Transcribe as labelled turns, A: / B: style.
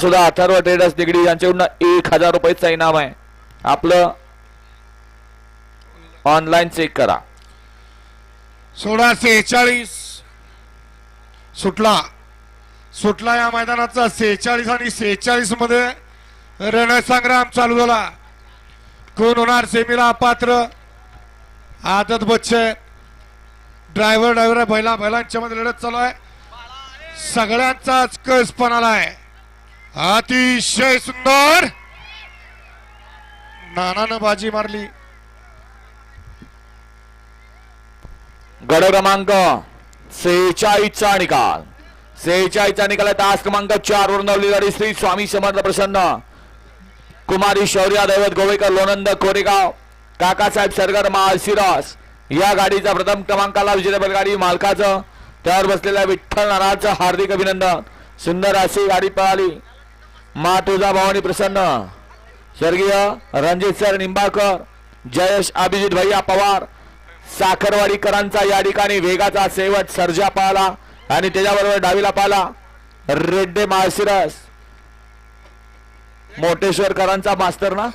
A: सुद्धा अथर्व ट्रेडर्स निगडी यांच्याकडून एक हजार रुपयाचा इनाम आहे. आपलं ऑनलाईन चेक करा.
B: सोळाशे सेहेचाळीस सुटला. सुटला या मैदानाचा सेहेचाळीस आणि सेहेचाळीसमध्ये रणसंग्राम चालू झाला. कोण होणार सेमीला पात्र? आदत बच्चे. ड्रायव्हर ड्रायव्हर बैला बैलांच्या मध्ये लढत चालू आहे. सगळ्यांचाच कस पण आलाय अतिशय सुंदर. नानानं बाजी मारली.
A: गड क्रमांक सेहेचाळीसचा निकाल. सेहेचाळीसचा निकाल आहे. तास क्रमांक चार वर नवली गाडी श्री स्वामी समर्थ प्रसन्न. कुमारी शौर्या दैवत गोवेकर लोणंद कोरेगाव काकासाहेब सरगर माळशिरस. या गाडीचा प्रथम क्रमांकाला विजेतेपद गाडी मालकाचं. त्यावर बसलेल्या विठ्ठल नारायणचं हार्दिक अभिनंदन. सुंदर अशी गाडी पळाली. मा तुझा भवानी प्रसन्न. स्वर्गीय रणजित सर निंबाळकर जयेश अभिजित भैया पवार साखरवाडीकरांचा या ठिकाणी वेगाचा शेवट सर्जा पाहला आणि त्याच्याबरोबर डावीला पाहला रेड्डे माळशिरस. मोटेश्वरकरांचा मास्तर ना?